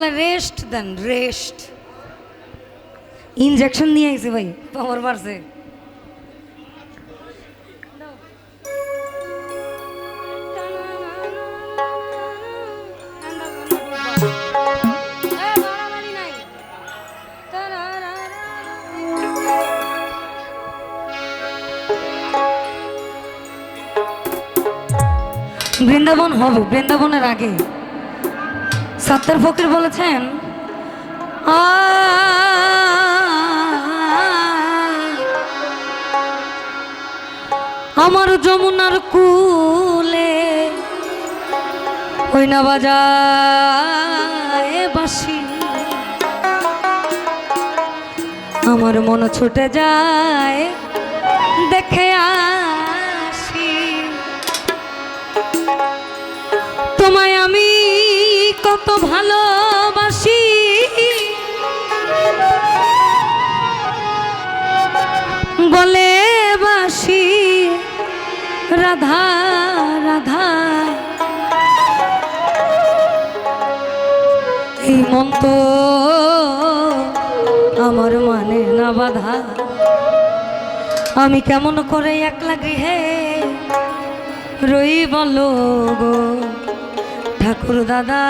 Rest দেন rest injection নিয়ে আইছে ভাই পাওয়ার বাড়ছে বৃন্দাবন হবে বৃন্দাবনের আগে। সত্তর ফকির বলেছেন "আ, আমার যমুনার কুলে ওই না বাজায় বাসি আমার মন ছুটে যায় দেখে আসি। তোমায় আমি কত ভালোবাসি। বলে বাসি। রাধা রাধা। এই মন তো আমার মানে না বাধা। আমি কেমন করে একলা গৃহে রই বলো গো ঠাকুর দাদা।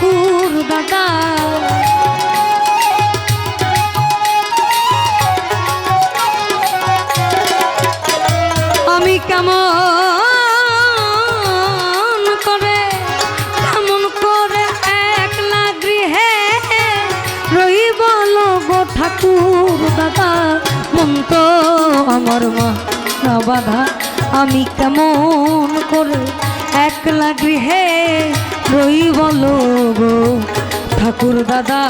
ঠাকুর দাদা আমি কেমন করে কেমন করে একলা গৃহে রই বলো গো ঠাকুর দাদা মন তো আমার মা বাধা। আমি কেমন করে একলা গৃহে রই বলো গো ঠাকুর দাদা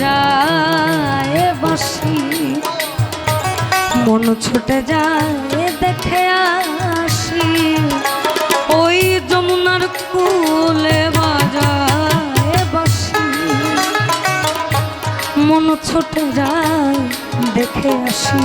বাজায় বাসি মন ছুটে যায় দেখে আসি। ওই যমুনার কুলে বাজায় বাসি মন ছুটে যায় দেখে আসি।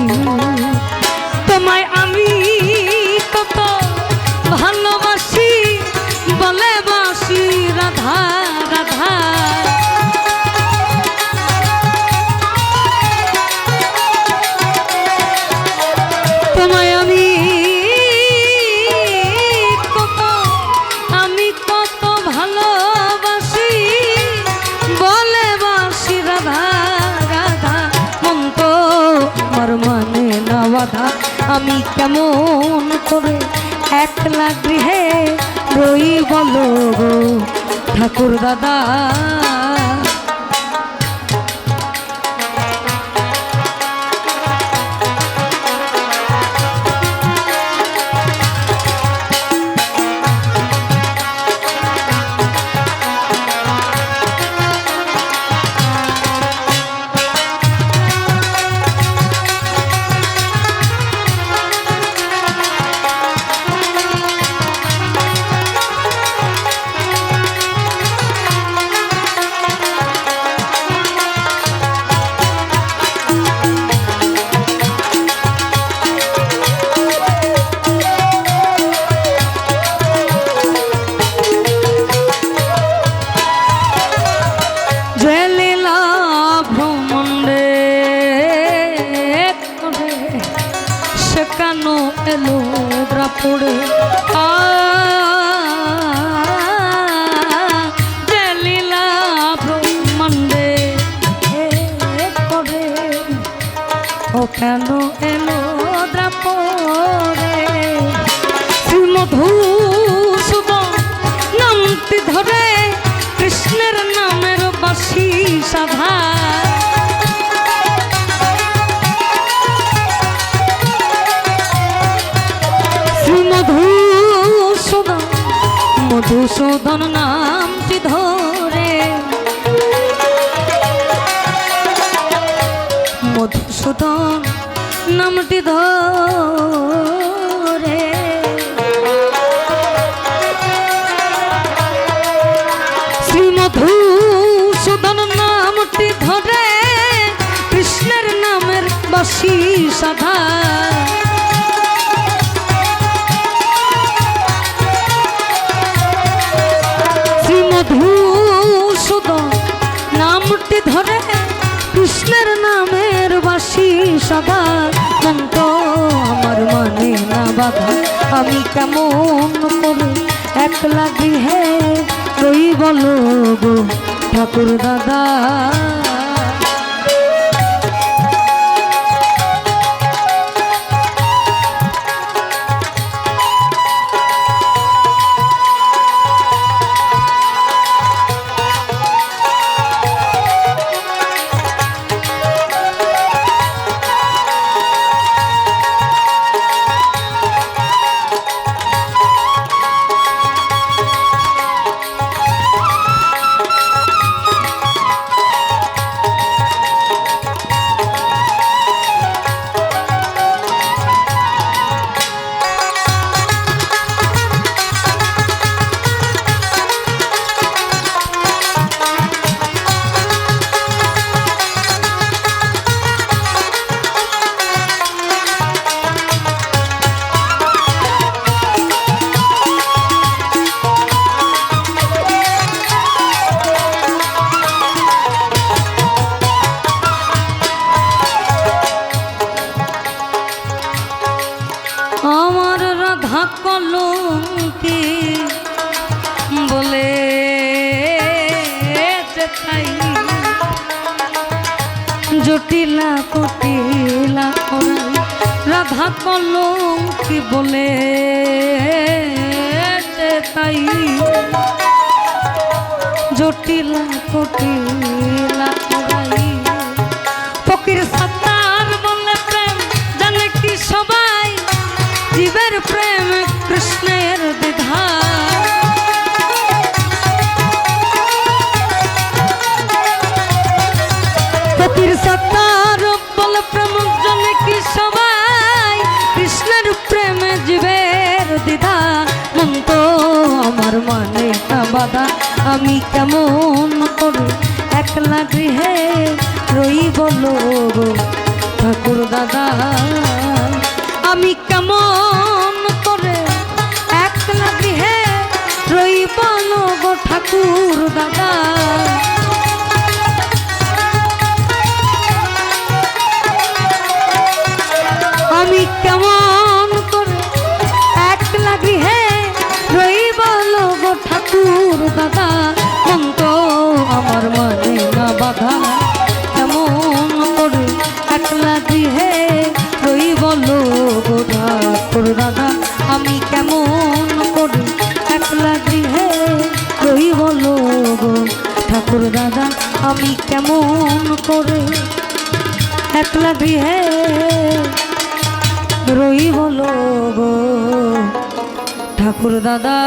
আমি কেমন করে একলা গৃহে রই বলো ঠাকুর দাদা কেন এলো দ্রাপড়ে শ্রীমধুসূদন নামটি ধরে কৃষ্ণের নামের বাসি সাধা। শ্রীমধুসূদন মধুসূদন নামটি ধরে। মধুসূদন নামটি ধরে। শ্রীমধুসূদন নামটি ধরে কৃষ্ণের নামের বসি সাধা। সদা আমি কেমন করে একলা গৃহে রই বলো গো ঠাকুর দাদা? জটিলা কটিলা রাধা কলঙ্কি বলে তাই। জটিলা কটিলা করাই, ফকির সত্তার বলে প্রেম জানে কি সবাই, জীবের প্রেম কৃষ্ণের দ্বিধা বাধা আমি কেমন করে একলা গৃহে রই বলো ঠাকুর দাদা, আমি কেমন করে একলা গৃহে রই বলো গো ঠাকুর দাদা। আমি কেমন আমি কেমন করে একলা বিহে রই হলো গো ঠাকুর দাদা।